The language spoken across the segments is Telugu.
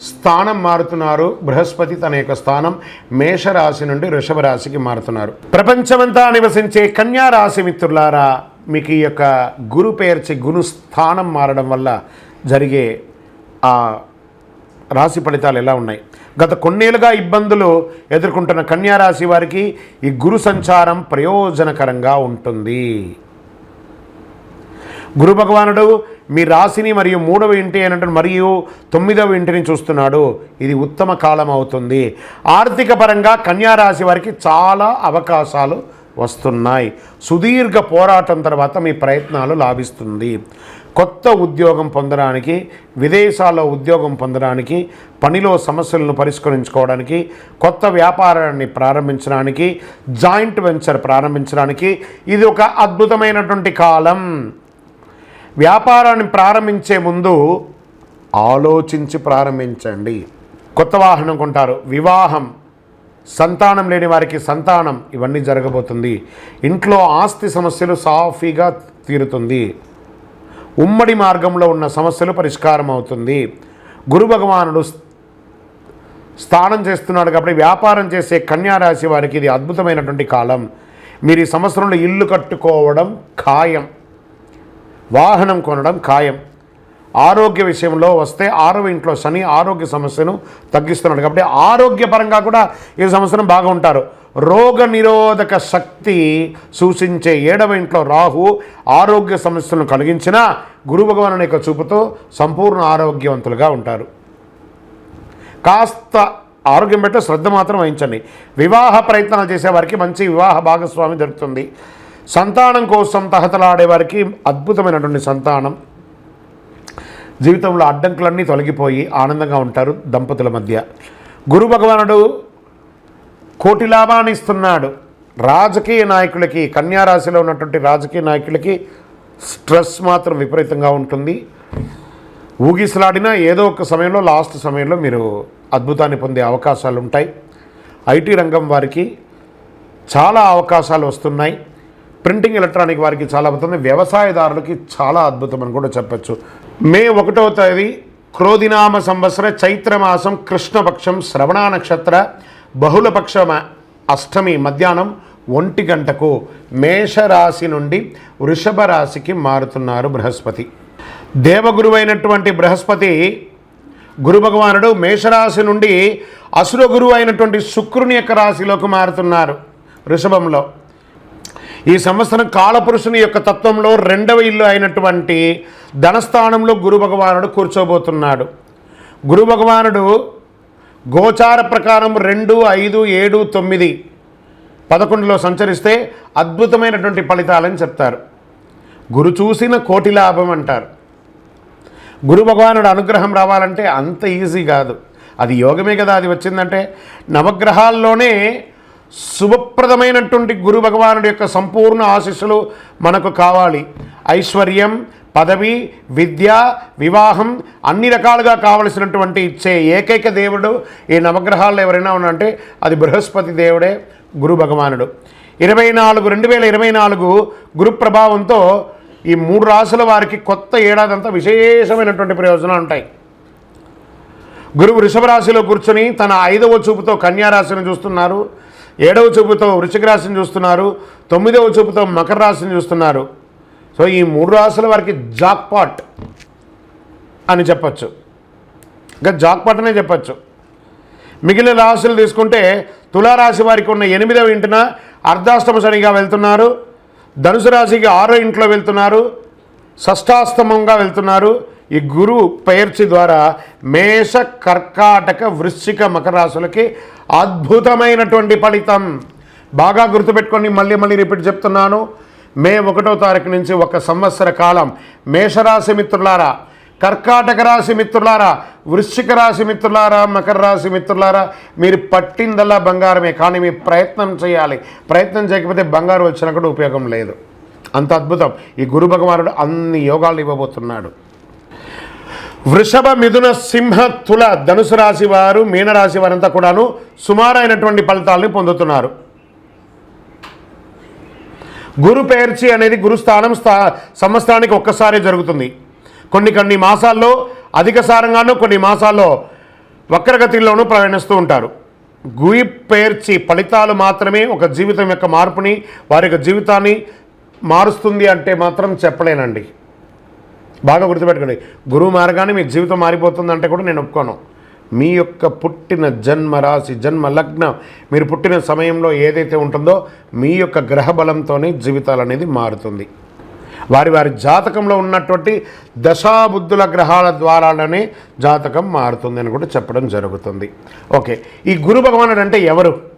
స్థానం మారుతున్నారు. బృహస్పతి తన యొక్క స్థానం మేషరాశి నుండి వృషభ రాశికి మారుతున్నారు. ప్రపంచమంతా నివసించే కన్యా రాశి మిత్రులారా మీకు ఈ యొక్క గురు పేర్చి గురు స్థానం మారడం వల్ల జరిగే ఆ రాశి ఫలితాలు ఎలా ఉన్నాయి? గత కొన్నేళ్ళుగా ఇబ్బందులు ఎదుర్కొంటున్న కన్యా రాశి వారికి ఈ గురు సంచారం ప్రయోజనకరంగా ఉంటుంది. గురు భగవానుడు మీ రాశిని మరియు మూడవ ఇంటి అనటం మరియు తొమ్మిదవ ఇంటిని చూస్తున్నాడు. ఇది ఉత్తమ కాలం అవుతుంది. ఆర్థిక పరంగా కన్యా రాశి వారికి చాలా అవకాశాలు వస్తున్నాయి. సుదీర్ఘ పోరాటం తర్వాత మీ ప్రయత్నాలు లాభిస్తుంది. కొత్త ఉద్యోగం పొందడానికి విదేశాల్లో ఉద్యోగం పొందడానికి పనిలో సమస్యలను పరిష్కరించుకోవడానికి కొత్త వ్యాపారాన్ని ప్రారంభించడానికి జాయింట్ వెంచర్ ప్రారంభించడానికి ఇది ఒక అద్భుతమైనటువంటి కాలం. వ్యాపారాన్ని ప్రారంభించే ముందు ఆలోచించి ప్రారంభించండి. కొత్త వాహనం కొంటారు. వివాహం. సంతానం లేని వారికి సంతానం. ఇవన్నీ జరగబోతుంది. ఇంట్లో ఆస్తి సమస్యలు సాఫీగా తీరుతుంది. ఉమ్మడి మార్గంలో ఉన్న సమస్యలు పరిష్కారం అవుతుంది. గురు భగవానుడు స్థానం చేస్తున్నాడు కాబట్టి వ్యాపారం చేసే కన్యారాశి వారికి ఇది అద్భుతమైనటువంటి కాలం. మీరు ఈ సంవత్సరంలో ఇల్లు కట్టుకోవడం ఖాయం. వాహనం కొనడం ఖాయం. ఆరోగ్య విషయంలో వస్తే ఆరవ ఇంట్లో శని ఆరోగ్య సమస్యను తగ్గిస్తున్నాడు కాబట్టి ఆరోగ్యపరంగా కూడా ఈ సంవత్సరం బాగా ఉంటారు. రోగ నిరోధక శక్తి సూచించే ఏడవ ఇంట్లో రాహు ఆరోగ్య సమస్యలను కలిగించిన గురు భగవాను యొక్క చూపుతో సంపూర్ణ ఆరోగ్యవంతులుగా ఉంటారు. కాస్త ఆరోగ్యం పెట్టే శ్రద్ధ మాత్రం వహించండి. వివాహ ప్రయత్నాలు చేసేవారికి మంచి వివాహ భాగస్వామి దొరుకుతుంది. సంతానం కోసం తహతలాడే వారికి అద్భుతమైనటువంటి సంతానం. జీవితంలో అడ్డంకులన్నీ తొలగిపోయి ఆనందంగా ఉంటారు దంపతుల మధ్య. గురు భగవానుడు కోటి లాభాన్ని ఇస్తున్నాడు. రాజకీయ నాయకులకి కన్యారాశిలో ఉన్నటువంటి రాజకీయ నాయకులకి స్ట్రెస్ మాత్రం విపరీతంగా ఉంటుంది. ఊగిసలాడినా ఏదో ఒక సమయంలో లాస్ట్ సమయంలో మీరు అద్భుతాన్ని పొందే అవకాశాలు ఉంటాయి ఐటీ రంగం వారికి చాలా అవకాశాలు వస్తున్నాయి. ప్రింటింగ్ ఎలక్ట్రానిక్ వారికి చాలా అవుతుంది వ్యవసాయదారులకి చాలా అద్భుతం అని కూడా చెప్పచ్చు. మే ఒకటవ తేదీ క్రోధినామ సంవత్సర చైత్రమాసం కృష్ణపక్షం శ్రవణ నక్షత్ర బహుళపక్ష అష్టమి మధ్యాహ్నం ఒంటి గంటకు మేషరాశి నుండి వృషభ రాశికి మారుతున్నారు బృహస్పతి. దేవగురువైనటువంటి బృహస్పతి గురు భగవానుడు మేషరాశి నుండి అసుర గురువు అయినటువంటి శుక్రుని యొక్క రాశిలోకి మారుతున్నారు వృషభంలో. ఈ సంవత్సరం కాలపురుషుని యొక్క తత్వంలో రెండవ ఇల్లు అయినటువంటి ధనస్థానంలో గురు భగవానుడు కూర్చోబోతున్నాడు. గురు భగవానుడు గోచార ప్రకారం రెండు ఐదు ఏడు తొమ్మిది పదకొండులో సంచరిస్తే అద్భుతమైనటువంటి ఫలితాలని చెప్తారు. గురు చూసిన కోటి లాభం అంటారు. గురు భగవానుడు అనుగ్రహం రావాలంటే అంత ఈజీ కాదు. అది యోగమే కదా అది వచ్చిందంటే నవగ్రహాల్లోనే శుభప్రదమైనటువంటి గురు భగవానుడి యొక్క సంపూర్ణ ఆశీస్సులు మనకు కావాలి. ఐశ్వర్యం పదవి విద్య వివాహం అన్ని రకాలుగా కావలసినటువంటి ఇచ్చే ఏకైక దేవుడు ఈ నవగ్రహాల్లో ఎవరైనా ఉన్నారంటే అది బృహస్పతి దేవుడే గురు భగవానుడు. ఇరవై నాలుగు రెండు వేల ఇరవై నాలుగు గురు ప్రభావంతో ఈ మూడు రాసుల వారికి కొత్త ఏడాదంతా విశేషమైనటువంటి ప్రయోజనాలు ఉంటాయి. గురువు వృషభ రాశిలో కూర్చొని తన ఐదవ చూపుతో కన్యా రాశిని చూస్తున్నారు. ఏడవ చూపుతో వృషిక రాశిని చూస్తున్నారు తొమ్మిదవ చూపుతో మకర రాశిని చూస్తున్నారు. సో ఈ మూడు రాశుల వారికి జాక్పాట్ అని చెప్పచ్చు. ఇంకా జాక్పాట్ అనే చెప్పచ్చు. మిగిలిన రాశులు తీసుకుంటే తులారాశి వారికి ఉన్న ఎనిమిదవ ఇంటిన అర్ధాష్టమ శనిగా వెళ్తున్నారు ధనుసు రాశికి ఆరో ఇంట్లో వెళ్తున్నారు షష్టాస్తమంగా వెళ్తున్నారు ఈ గురు పేర్చి ద్వారా మేష కర్కాటక వృశ్చిక మకరాశులకి అద్భుతమైనటువంటి ఫలితం. బాగా గుర్తుపెట్టుకొని మళ్ళీ మళ్ళీ రిపీట్ చెప్తున్నాను. మే ఒకటో తారీఖు నుంచి ఒక సంవత్సర కాలం. మేషరాశి మిత్రులారా కర్కాటక రాశి మిత్రులారా వృశ్చిక రాశి మిత్రులారా మకర రాశి మిత్రులారా మీరు పట్టిందల్లా బంగారమే కానీ మీ ప్రయత్నం చేయాలి. ప్రయత్నం చేయకపోతే బంగారం వచ్చినా కూడా ఉపయోగం లేదు. అంత అద్భుతం. ఈ గురు భగవానుడు అన్ని యోగాలు ఇవ్వబోతున్నాడు. వృషభ మిథున సింహ తుల ధనుసు రాశి వారు మీనరాశి వారంతా కూడాను సుమారైనటువంటి ఫలితాలని పొందుతున్నారు. గురు పేర్చి అనేది గురుస్థానం స్థా సంవత్సరానికి ఒక్కసారి జరుగుతుంది. కొన్ని కొన్ని మాసాల్లో అధిక సారంగాను కొన్ని మాసాల్లో వక్రగతిలోనూ ప్రయాణిస్తూ ఉంటారు. గురి పేర్చి ఫలితాలు మాత్రమే ఒక జీవితం యొక్క మార్పుని వారి యొక్క జీవితాన్ని మారుస్తుంది అంటే మాత్రం చెప్పలేనండి. బాగా గుర్తుపెట్టుకోండి. గురువు మార్గాన్ని మీ జీవితం మారిపోతుందంటే కూడా నేను ఒప్పుకోను. మీ యొక్క పుట్టిన జన్మ రాశి జన్మ లగ్నం మీరు పుట్టిన సమయంలో ఏదైతే ఉంటుందో మీ యొక్క గ్రహ బలంతోనే జీవితాలు అనేది మారుతుంది. వారి వారి జాతకంలో ఉన్నటువంటి దశాబుద్ధుల గ్రహాల ద్వారానే జాతకం మారుతుంది అని కూడా చెప్పడం జరుగుతుంది. ఓకే. ఈ గురు భగవానుడు అంటే ఎవరు?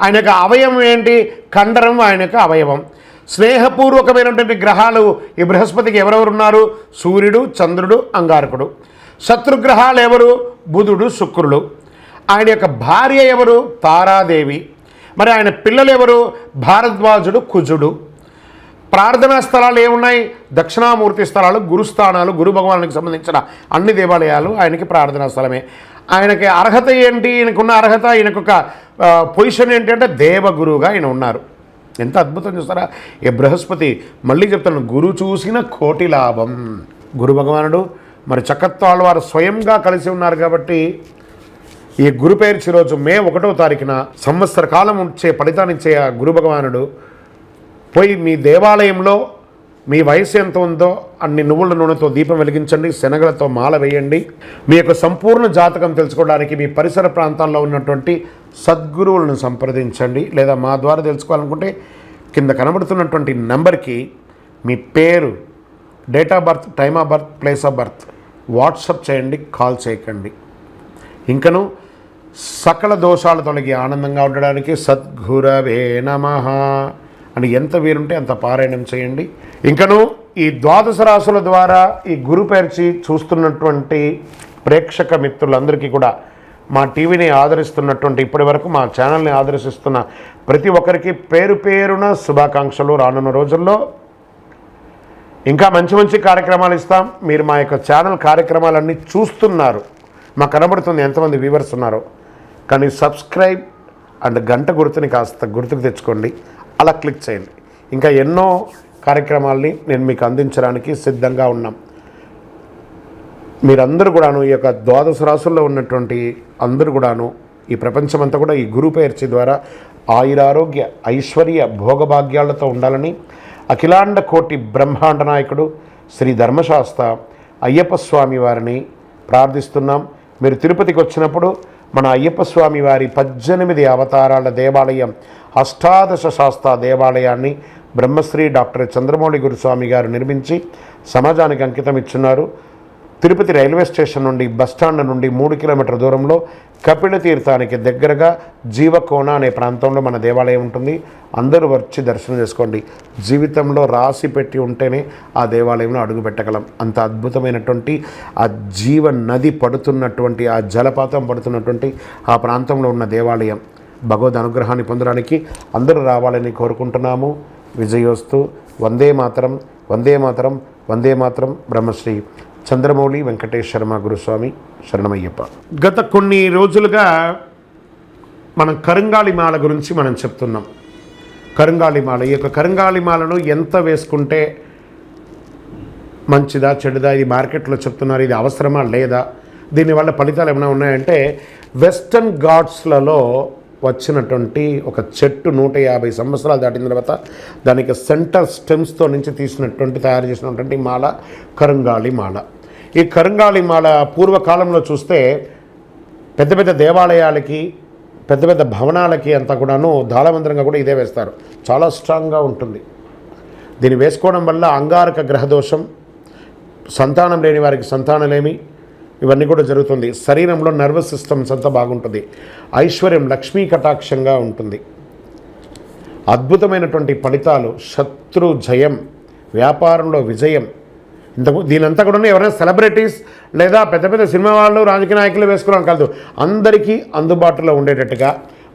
ఆయన యొక్క అవయవం ఏంటి? కండరం ఆయన యొక్క అవయవం. స్నేహపూర్వకమైనటువంటి గ్రహాలు ఈ బృహస్పతికి ఎవరెవరు ఉన్నారు సూర్యుడు చంద్రుడు అంగారకుడు. శత్రుగ్రహాలు ఎవరు? బుధుడు శుక్రుడు. ఆయన యొక్క భార్య ఎవరు? తారాదేవి. మరి ఆయన పిల్లలు ఎవరు? భారద్వాజుడు కుజుడు. ప్రార్థనా స్థలాలు ఏమున్నాయి? దక్షిణామూర్తి స్థలాలు గురుస్థానాలు గురు భగవానికి సంబంధించిన అన్ని దేవాలయాలు ఆయనకి ప్రార్థనా స్థలమే. ఆయనకి అర్హత ఏంటి? ఈయనకున్న అర్హత ఈయనకు ఒక పొజిషన్ ఏంటి అంటే దేవగురువుగా ఆయన ఉన్నారు. ఎంత అద్భుతం చూస్తారా? ఈ బృహస్పతి మళ్ళీ చెప్తాను గురు చూసిన కోటి లాభం. గురు భగవానుడు మరి చక్కత్వాళ్ళ వారు స్వయంగా కలిసి ఉన్నారు కాబట్టి ఈ గురు పేర్చి రోజు మే ఒకటో తారీఖున సంవత్సర కాలం వచ్చే ఫలితాన్నిచ్చే ఆ గురు భగవానుడు పోయి మీ దేవాలయంలో మీ వయసు ఎంత ఉందో అన్ని నువ్వుల నూనెతో దీపం వెలిగించండి శనగలతో మాల వేయండి. మీ యొక్క సంపూర్ణ జాతకం తెలుసుకోవడానికి మీ పరిసర ప్రాంతాల్లో ఉన్నటువంటి సద్గురువులను సంప్రదించండి. లేదా మా ద్వారా తెలుసుకోవాలనుకుంటే కింద కనబడుతున్నటువంటి నెంబర్కి మీ పేరు date of birth time of birth place of birth WhatsApp చేయండి కాల్ చేయకండి. ఇంకను సకల దోషాలు తొలగి ఆనందంగా ఉండడానికి సద్గురవే నమ. అని ఎంత వీరుంటే అంత పారాయణం చేయండి. ఇంకను ఈ ద్వాదశ రాసుల ద్వారా ఈ గురు పేర్చి చూస్తున్నటువంటి ప్రేక్షక మిత్రులందరికీ కూడా మా టీవీని ఆదరిస్తున్నటువంటి ఇప్పటి వరకు మా ఛానల్ని ఆదర్శిస్తున్న ప్రతి ఒక్కరికి పేరు పేరున శుభాకాంక్షలు రానున్న రోజుల్లో. ఇంకా మంచి మంచి కార్యక్రమాలు ఇస్తాం. మీరు మా యొక్క ఛానల్ కార్యక్రమాలన్నీ చూస్తున్నారు. మాకు కనబడుతుంది ఎంతమంది వ్యూవర్స్ ఉన్నారో. కానీ సబ్స్క్రైబ్ అండ్ గంట గుర్తుని కాస్త గుర్తుకు తెచ్చుకోండి. అలా క్లిక్ చేయండి. ఇంకా ఎన్నో కార్యక్రమాల్ని నేను మీకు అందించడానికి సిద్ధంగా ఉన్నాం. మీరందరూ కూడాను ఈ యొక్క ద్వాదశ రాసుల్లో ఉన్నటువంటి అందరూ కూడాను ఈ ప్రపంచమంతా కూడా ఈ గురు పేర్చి ద్వారా ఆయురారోగ్య ఐశ్వర్య భోగభాగ్యాలతో ఉండాలని అఖిలాండ కోటి బ్రహ్మాండ నాయకుడు శ్రీ ధర్మశాస్త్ర అయ్యప్ప స్వామి వారిని ప్రార్థిస్తున్నాం. మీరు తిరుపతికి వచ్చినప్పుడు మన అయ్యప్ప స్వామి వారి పద్దెనిమిది అవతారాల దేవాలయం అష్టాదశ శాస్త్ర దేవాలయాన్ని బ్రహ్మశ్రీ డాక్టర్ చంద్రమౌళి గురుస్వామి గారు నిర్మించి సమాజానికి అంకితం ఇచ్చున్నారు. తిరుపతి రైల్వే స్టేషన్ నుండి బస్టాండ్ నుండి మూడు కిలోమీటర్ దూరంలో కపిల తీర్థానికి దగ్గరగా జీవకోణ అనే ప్రాంతంలో మన దేవాలయం ఉంటుంది. అందరూ వచ్చి దర్శనం చేసుకోండి. జీవితంలో రాసి పెట్టి ఉంటేనే ఆ దేవాలయంలో అడుగు పెట్టగలం. అంత అద్భుతమైనటువంటి ఆ జీవ నది పడుతున్నటువంటి ఆ జలపాతం పడుతున్నటువంటి ఆ ప్రాంతంలో ఉన్న దేవాలయం. భగవద్ అనుగ్రహాన్ని పొందడానికి అందరూ రావాలని కోరుకుంటున్నాము. విజయోస్తు. వందే మాతరం. వందే మాతరం. వందే మాతరం. బ్రహ్మశ్రీ చంద్రమౌళి వెంకటేష్ శర్మ గురుస్వామి శరణమయ్యప్ప. గత కొన్ని రోజులుగా మనం కరంగాలిమాల గురించి మనం చెప్తున్నాం. కరంగాలిమాల ఈ యొక్క కరంగాలిమాలను ఎంత వేసుకుంటే మంచిదా చెడుదా ఇది మార్కెట్లో చెప్తున్నారు ఇది అవసరమా లేదా? దీనివల్ల ఫలితాలు ఏమైనా ఉన్నాయంటే వెస్టర్న్ ఘాట్స్లలో వచ్చినటువంటి ఒక చెట్టు నూట యాభై సంవత్సరాలు దాటిన తర్వాత దానికి సెంటర్ స్టెమ్స్తో నుంచి తీసినటువంటి తయారు చేసినటువంటి మాల కరుంగాళి మాల. ఈ కరుంగాళి మాల పూర్వకాలంలో చూస్తే పెద్ద పెద్ద దేవాలయాలకి పెద్ద పెద్ద భవనాలకి అంతా కూడాను దాళమంత్రంగా కూడా ఇదే వేస్తారు. చాలా స్ట్రాంగ్గా ఉంటుంది. దీన్ని వేసుకోవడం వల్ల అంగారక గ్రహదోషం సంతానం లేని వారికి సంతానలేమి ఇవన్నీ కూడా జరుగుతుంది. శరీరంలో నర్వస్ సిస్టమ్స్ అంతా బాగుంటుంది. ఐశ్వర్యం లక్ష్మీ కటాక్షంగా ఉంటుంది. అద్భుతమైనటువంటి ఫలితాలు శత్రు జయం వ్యాపారంలో విజయం. ఇంతకు దీనంతా కూడా ఎవరైనా సెలబ్రిటీస్ లేదా పెద్ద పెద్ద సినిమా వాళ్ళు రాజకీయ నాయకులు వేసుకోవడం కాదు. అందరికీ అందుబాటులో ఉండేటట్టుగా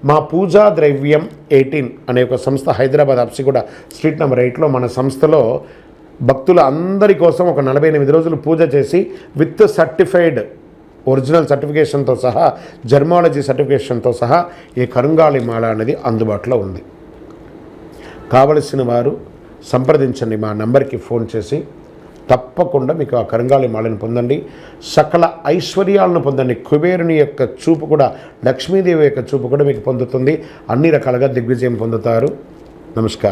మా పూజా ద్రవ్యం ఎయిటీన్ అనే ఒక సంస్థ హైదరాబాద్ అప్సిగూడ స్ట్రీట్ నెంబర్ ఎయిట్లో మన సంస్థలో భక్తుల అందరి కోసం ఒక నలభై ఎనిమిది రోజులు పూజ చేసి విత్ సర్టిఫైడ్ ఒరిజినల్ సర్టిఫికేషన్తో సహా జర్మాలజీ సర్టిఫికేషన్తో సహా ఈ కరుంగాళి మాల అనేది అందుబాటులో ఉంది. కావలసిన వారు సంప్రదించండి మా నంబర్కి ఫోన్ చేసి. తప్పకుండా మీకు ఆ కరంగాళి మాలను పొందండి. సకల ఐశ్వర్యాలను పొందండి. కుబేరుని యొక్క చూపు కూడా లక్ష్మీదేవి యొక్క చూపు కూడా మీకు పొందుతుంది. అన్ని రకాలుగా దిగ్విజయం పొందుతారు. నమస్కారం.